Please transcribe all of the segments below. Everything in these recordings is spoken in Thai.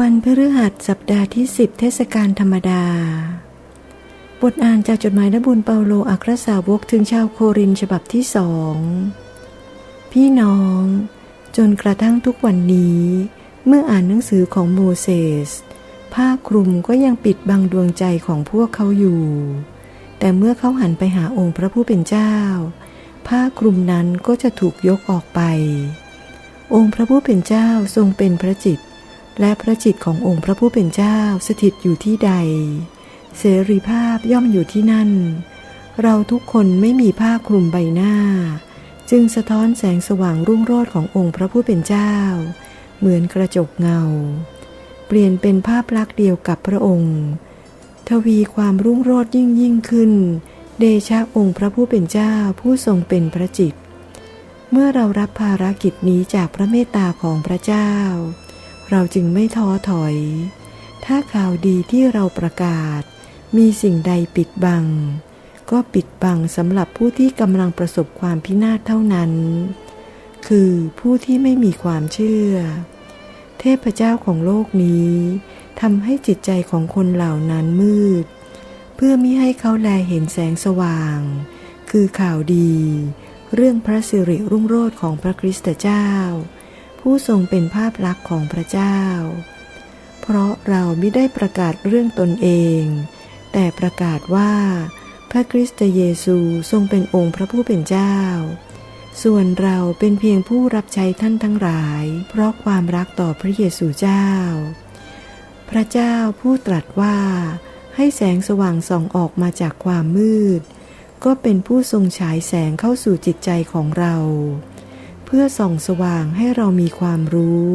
วันพฤหัสสัปดาห์ที่สิบเทศกาลธรรมดา บทอ่านจากจดหมายนบุญเปาโลอัครสาวกถึงชาวโครินฉบับที่สอง พี่น้อง จนกระทั่งทุกวันนี้ เมื่ออ่านหนังสือของโมเสสผ้าคลุมก็ยังปิดบังดวงใจของพวกเขาอยู่ แต่เมื่อเขาหันไปหาองค์พระผู้เป็นเจ้า ผ้าคลุมนั้นก็จะถูกยกออกไป องค์พระผู้เป็นเจ้าทรงเป็นพระจิต และพระจิตขององค์พระผู้เป็นเจ้าสถิตอยู่ที่ใด เสรีภาพย่อมอยู่ที่นั่น เราทุกคนไม่มีผ้าคลุมใบหน้า จึงสะท้อนแสงสว่างรุ่งโรจน์ขององค์พระผู้เป็นเจ้า เหมือนกระจกเงา เปลี่ยนเป็นภาพลักษณ์เดียวกับพระองค์ ทวีความรุ่งโรจน์ยิ่งยิ่งขึ้น เดชะองค์พระผู้เป็นเจ้าผู้ทรงเป็นพระจิต เมื่อเรารับภารกิจนี้จากพระเมตตาของพระเจ้า เราจึงไม่ท้อถอย ถ้าข่าวดีที่เราประกาศ มีสิ่งใดปิดบัง ก็ปิดบังสำหรับผู้ที่กำลังประสบความพินาศเท่านั้น คือผู้ที่ไม่มีความเชื่อ เทพเจ้าของโลกนี้ทำให้จิตใจของคนเหล่านั้นมืด เพื่อมิให้เขาแลเห็นแสงสว่าง คือข่าวดี เรื่องพระสิริรุ่งโรจน์ของพระคริสตเจ้า ผู้ทรงเป็นภาพลักษณ์ของพระเจ้า เพราะเราไม่ได้ประกาศเรื่องตนเอง แต่ประกาศว่า พระคริสต์เยซูทรงเป็นองค์พระผู้เป็นเจ้า ส่วนเราเป็นเพียงผู้รับใช้ท่านทั้งหลาย เพราะความรักต่อพระเยซูเจ้า พระเจ้าผู้ตรัสว่า ให้แสงสว่างส่องออกมาจากความมืด ก็เป็นผู้ทรงฉายแสงเข้าสู่จิตใจของเรา พื่อส่องสว่างให้เรามีความรู้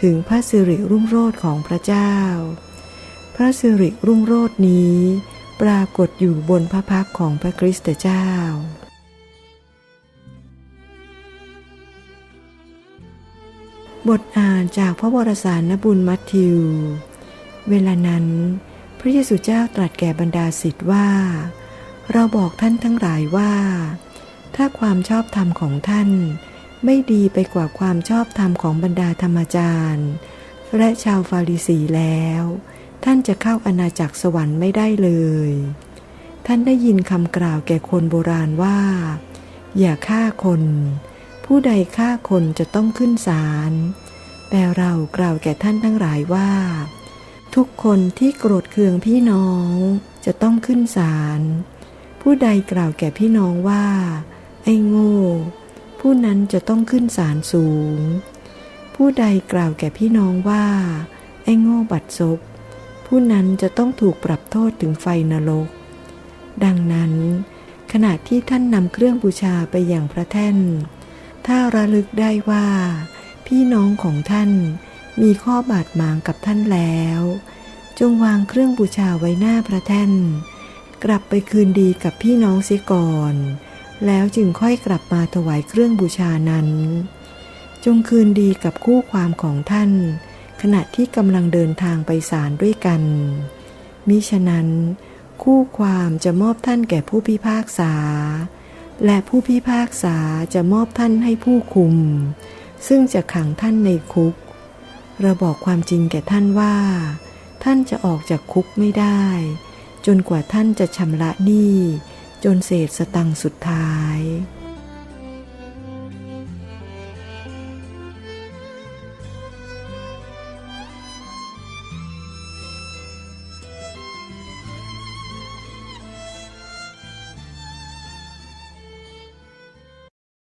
ถึงพระสิริรุ่งโรจน์ของพระเจ้า พระสิริรุ่งโรจน์นี้ ปรากฏอยู่บนพระพักของพระคริสตเจ้าบทอ่านจากพระวรสารนบุญมัทธิว เวลานั้น พระเยซูเจ้าตรัสแก่บรรดาศิษย์ว่า เราบอกท่านทั้งหลายว่า ถ้าความชอบธรรมของท่าน ไม่ดีไปกว่าความชอบธรรมของบรรดาธรรมจารย์ และชาวฟาริสีแล้ว ท่านจะเข้าอาณาจักรสวรรค์ไม่ได้เลย ท่านได้ยินคำกล่าวแก่คนโบราณว่า อย่าฆ่าคน ผู้ใดฆ่าคนจะต้องขึ้นศาลแต่เรากล่าวแก่ท่านทั้งหลายว่า ทุกคนที่โกรธเคืองพี่น้องจะต้องขึ้นศาลผู้ใดกล่าวแก่พี่น้องว่า ไอ้โง่ ผู้นั้นจะต้องขึ้นศาลสูง ผู้ใดกล่าวแก่พี่น้องว่า ไอ้โง่บัดซบ ผู้นั้นจะต้องถูกปรับโทษถึงไฟนรก ดังนั้น ขณะที่ท่านนำเครื่องบูชาไปอย่างพระแท่น ถ้าระลึกได้ว่า พี่น้องของท่านมีข้อบาดหมางกับท่านแล้ว จงวางเครื่องบูชาไว้หน้าพระแท่น กลับไปคืนดีกับพี่น้องเสียก่อน แล้วจึงค่อยกลับมาถวายเครื่องบูชานั้น จงคืนดีกับคู่ความของท่าน ขณะที่กำลังเดินทางไปศาลด้วยกัน มิฉะนั้น คู่ความจะมอบท่านแก่ผู้พิพากษา และผู้พิพากษาจะมอบท่านให้ผู้คุม ซึ่งจะขังท่านในคุก เราบอกความจริงแก่ท่านว่า ท่านจะออกจากคุกไม่ได้ จนกว่าท่านจะชำระหนี้ จนเศษสตังค์สุดท้าย